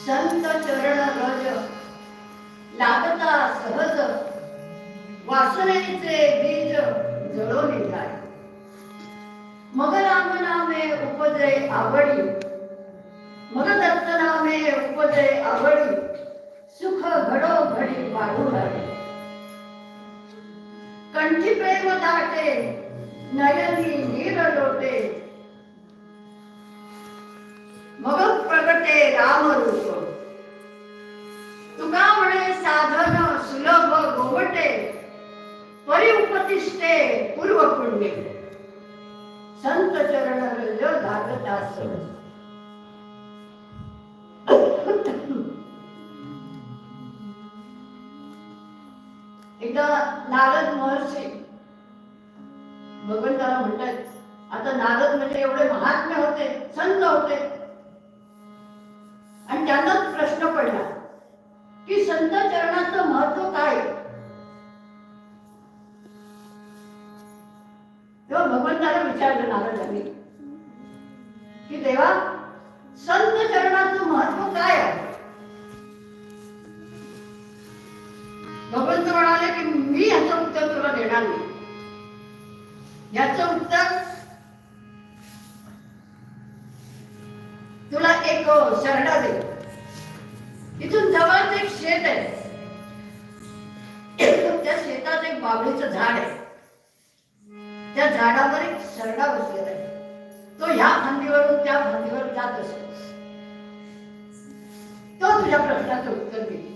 संत चरण रज लागता सहज. वासनेचे बीज जळो जाय मग राम नामे उपजे आवडी. मग दत्त नामे उपजे आवडी. सुख घडो घडी वाढू लागले. कंठी प्रेम दाटे नयनी नीर लोटे. मग प्रगटे राम प्रतिष्ठे पूर्व पुण्य संत चरण रज लागता एकदा नारद महर्षी भगवंताला म्हणतात आता नारद म्हणजे एवढे महात्मे होते संत होते. आणि त्यांनाच प्रश्न पडला की संत चरणाचं महत्त्व काय? तेव्हा भगवंताला विचारलं नारदांनी की देवा संत चरणाचं महत्त्व काय आहे? भगवंत म्हणाले की मी याचं उत्तर तुला देणार नाही. याचं उत्तर तुला एक शरडा दे. इथून जवळच एक शेत आहे. त्या शेतात एक बाबळीचं झाड आहे. त्या झाडावर एक सरडा बसलेला आहे. तो ह्या फांदीवरून त्या फांदीवर जात असतो तो तुझ्या प्रश्नाचं उत्तर देईल.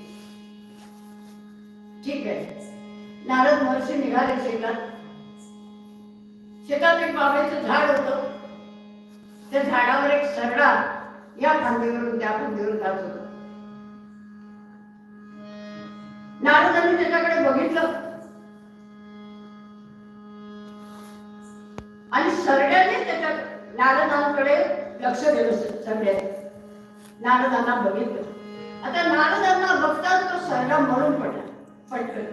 ठीक आहे. नारद महर्षी निघाले शेतात. शेतात एक बाबळीचं झाड होतं. त्या झाडावर एक सरडा या फांदीवरून त्या फांदीवरून जात होत. नारदांनी त्याच्याकडे बघितलं. नारदांकडे लक्ष देऊ सगळ्या नारदांना बघितलं. आता नारदांना बघताच तो सरला मरून पडला. पटकन.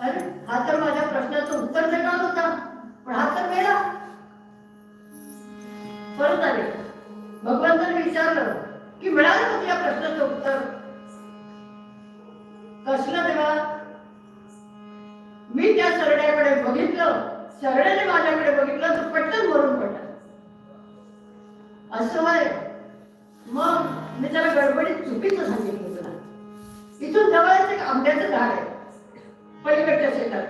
अरे हा तर माझ्या प्रश्नाचं उत्तर देणार होता. पण हा तर मेला. परत आले. भगवंताने विचारलं की मिळालं तुझ्या प्रश्नाचं उत्तर? कसलं देवा मी त्या सरड्याकडे बघितलं. सरड्याने माझ्याकडे बघितलं तर पटकन मरून पडला असं होय. मग मी त्याला गडबडीत चुकीचं सांगितलं तुला. इथून जवळच एक आंब्याचं झाड आहे. पलीकडच्या शेतात.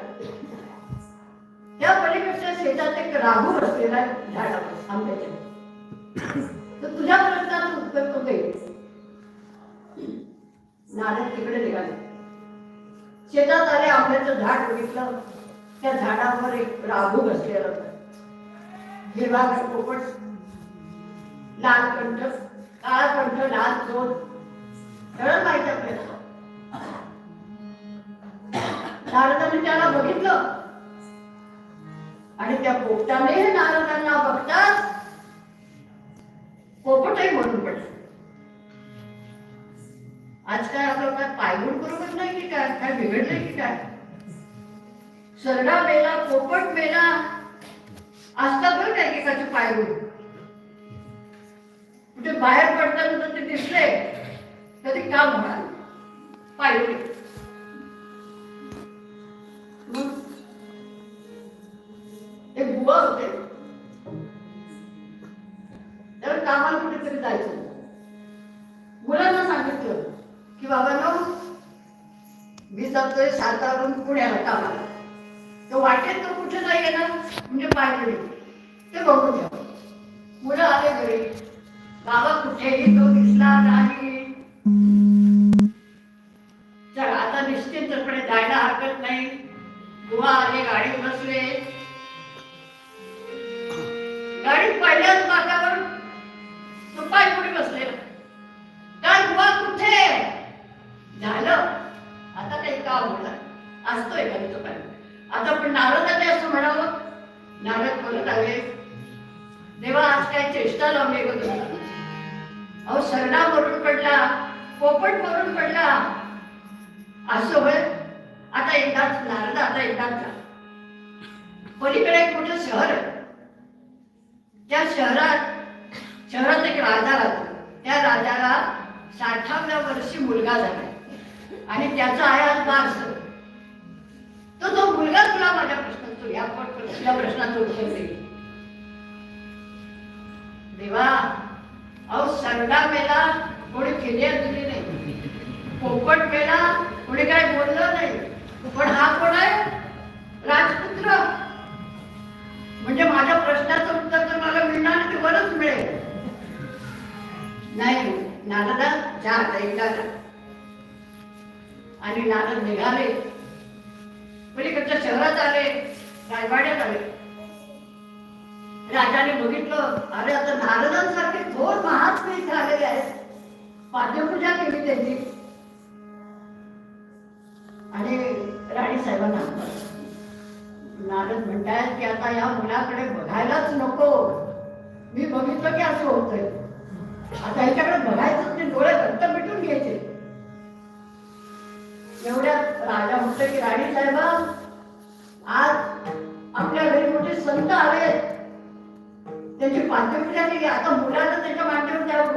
त्या पलीकडच्या शेतात एक राहू असलेला आहे झाडावर आंब्याच्या तर तुझ्या प्रश्नाचं उत्तर तो देईल. नारद तिकडे निघाले. शेतात आले आंब्याचं झाड बघितलं. त्या झाडावर एक राघू बसलेला. होता हिरवा पोपट लाल कंठ काळा कंठ लाल चोट सगळं माहिती आपल्याला. नारदाने त्याला बघितलं. आणि त्या पोपटाने नारदांना बघताच पोपटही म्हणून पडलं. आज काय आपलं काय पायगुण बरोबर नाही की काय? काय बिघडलंय की काय? सरडा मेला पोपट मेला. असता बरं काय एकेकाचे पाय पायगुण कुठे बाहेर पडताना जर ते दिसले. तर ते का म्हणाल? पायगुण मग? एक बुवा होते. तर कामाला कुठेतरी जायचं. मुलांना सांगितलं की बाबा न मी जातोय सातारून पुण्याला कामाला. तो वाटेत तो कुठे नाही येणार म्हणजे पायगडी ते बघू द्या मुलं आले घरी. बाबा कुठेही तो दिसला नाही. चला आता निश्चिंतपणे जायला हरकत नाही. बुवा आले गाडीत बसले. गाडीत पहिल्याच मार्गावर तो पाय पुढे बसलेला आता पण नारदाने असं म्हणावं? नारद बोलत आले देवा आज काय चेष्टा लावली ग तुला. अहो सरडा मरून पडला पोपट मरून पडला. असं होय? आता एकदाच नारद आता एकदाच. जा पलीकडे एक मोठं शहर आहे. त्या शहरात शहरात एक राजा राहतो. त्या राजाला साठाव्या वर्षी मुलगा झाला. आणि त्याचा आहे आज बारस तो तो मुलगा तुला माझ्या प्रश्नाचं या पण- या प्रश्नाचं उत्तर देईल. देवा अहो सरडा मेला कोणी फिर्याद दिली नाही. पोपट मेला कोणी काय बोललं नाही. पण हा कोण आहे? राजपुत्र. म्हणजे माझ्या प्रश्नाचं उत्तर तर मला मिळणार ते बरंच मिळेल. नाही नारदा जा आता एकदा आणि नारद निघाले. पलीकडच्या आले रायवाड्यात आले. राजाने बघितलं अरे आता नारदांसारखे थोर महात्मे इथे आलेले आहेत. पाद्यपूजा केली त्यांची आणि राणी साहेबांना नारद म्हणतायत की आता या मुलाकडे बघायलाच नको. मी बघितलं की असं होतंय. आता ह्याच्याकडे बघायचं ते डोळे घट्ट मिटून घ्यायचे. एवढ्यात राजा म्हणतो की राणी साहेबा आज आपल्या घरी मोठे संत आले. त्यांची पाठ्यपूजा केली. आता मुलाला त्याच्या मांडीवर द्यावं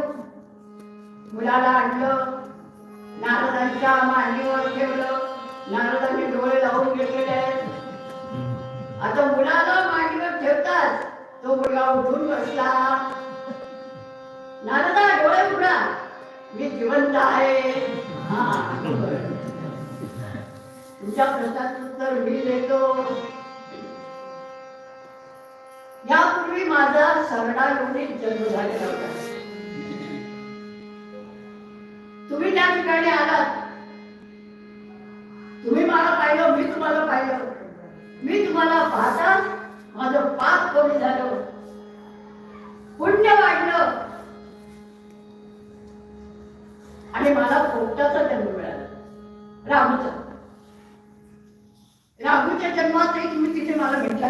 मुलाला आणलं नारदांच्या मांडीवर ठेवलं नारदांनी डोळे लावून घेतलेले आहेत. आता मुलाला मांडीवर ठेवतात. तो मुलगा उठून बसला. नारदा डोळे उघडा. मी जिवंत आहे. तुमच्या प्रश्नाचं उत्तर मी यापूर्वी माझा सरडा एवढीच जन्म झालेला होता. तुम्ही त्या ठिकाणी आलात. तुम्ही मला पाहिलं मी तुम्हाला पाहिलं. मी तुम्हाला पाहता माझं पाप कमी झालं. पुण्य वाढलं. आणि मला पोपटाचा जन्म मिळाला. रामचा राघूच्या जन्मात एक मी तिथे मला भेटला